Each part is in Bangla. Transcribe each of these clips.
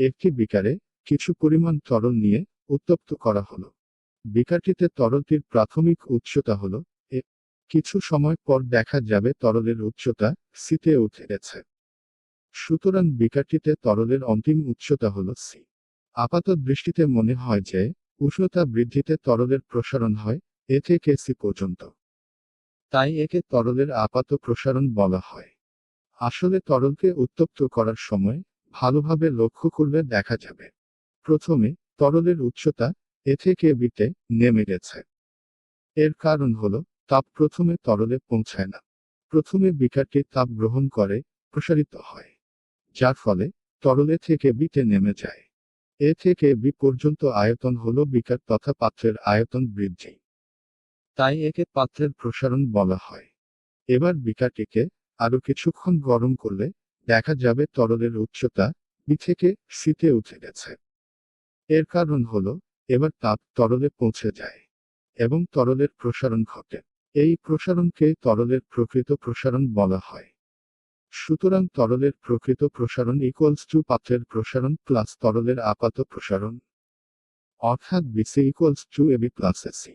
একটি বিকারে কিছু পরিমাণ তরল নিয়ে উত্তপ্ত করা হলো। বিকারটিতে তরলটির প্রাথমিক উচ্চতা হলো কিছু সময় পর দেখা যাবে তরলের উচ্চতা সিতে উঠে গেছে। সুতরাং বিকারটিতে তরলের অন্তিম উচ্চতা হলো সি। আপাত দৃষ্টিতে মনে হয় যে, উষ্ণতা বৃদ্ধিতে তরলের প্রসারণ হয়, এ থেকে সি পর্যন্ত। তাই একে তরলের আপাত প্রসারণ বলা হয়। আসলে তরলকে উত্তপ্ত করার সময় ভালোভাবে লক্ষ্য করলে দেখা যাবে। প্রথমে, তরলের উচ্চতা, এ থেকে বিতে নেমে গেছে। এর কারণ হল, তাপ প্রথমে তরলে পৌঁছায় না। প্রথমে বিকারটি তাপ গ্রহণ করে, প্রসারিত হয়। যার ফলে, তরলে থেকে বিতে নেমে যায়। এ থেকে বি পর্যন্ত আয়তন হল বিকার তথা পাত্রের আয়তন বৃদ্ধি। তাই একে পাত্রের প্রসারণ বলা হয়। এবার বিকারটিকে আরও কিছুক্ষণ গরম করলে দেখা যাবে তরলের উচ্চতা বি থেকে সিতে উঠে গেছে। এর কারণ হল, এবার তাপ তরলে পৌঁছে যায়, এবং তরলের প্রসারণ ঘটে। এই প্রসারণকে তরলের প্রকৃত প্রসারণ বলা হয়। সুতরাং তরলের প্রকৃত প্রসারণ ইকুয়ালস টু পাত্রের প্রসারণ প্লাস তরলের আপাত প্রসারণ। অর্থাৎ BC equals to AB plus AC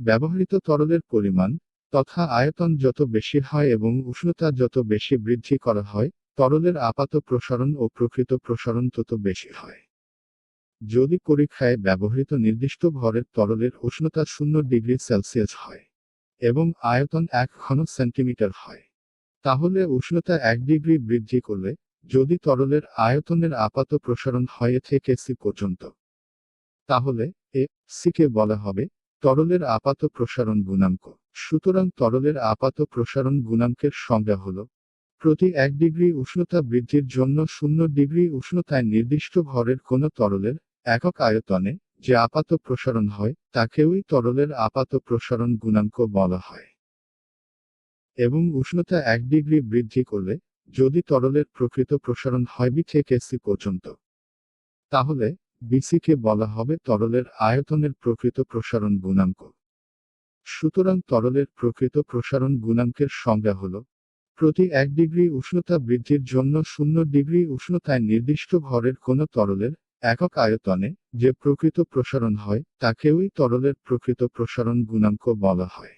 ব্যবহৃত তরলের পরিমাণ, তথা আয়তন যত বেশি হয় এবং উষ্ণতা যত বেশি বৃদ্ধি করা হয় তরলের আপাত প্রসারণ ও প্রকৃত প্রসারণ তত বেশি হয়। যদি পরীক্ষায় ব্যবহৃত নির্দিষ্ট ভরের তরলের উষ্ণতা শূন্য ডিগ্রি সেলসিয়াস হয় এবং আয়তন এক ঘন সেন্টিমিটার হয়, তাহলে উষ্ণতা এক ডিগ্রি বৃদ্ধি করলে যদি তরলের আয়তনের আপাত প্রসারণ হয় থেকে সি পর্যন্ত, তাহলে এ সিকে বলা হবে তরলের আপাত প্রসারণ গুণাঙ্ক। সুতরাং তরলের আপাত প্রসারণ গুণাঙ্কের সংজ্ঞা হল প্রতি এক ডিগ্রি উষ্ণতা বৃদ্ধির জন্য শূন্য ডিগ্রি উষ্ণতায় নির্দিষ্ট ঘরের কোনো তরলের একক আয়তনে যে আপাত প্রসারণ হয় তাকেওই তরলের আপাত প্রসারণ গুণাঙ্ক বলা হয়। এবং উষ্ণতা এক ডিগ্রি বৃদ্ধি করলে যদি তরলের প্রকৃত প্রসারণ হয় বি থেকে সি পর্যন্ত, তাহলে বিসিকে বলা হবে তরলের আয়তনের প্রকৃত প্রসারণ গুণাঙ্ক। সুতরাং তরলের প্রকৃত প্রসারণ গুণাঙ্কের সংজ্ঞা হল প্রতি এক ডিগ্রি উষ্ণতা বৃদ্ধির জন্য শূন্য ডিগ্রি উষ্ণতায় নির্দিষ্ট ঘরের কোন তরলের একক আয়তনে যে প্রকৃত প্রসারণ হয় তাকেওই তরলের প্রকৃত প্রসারণ গুণাঙ্ক বলা হয়।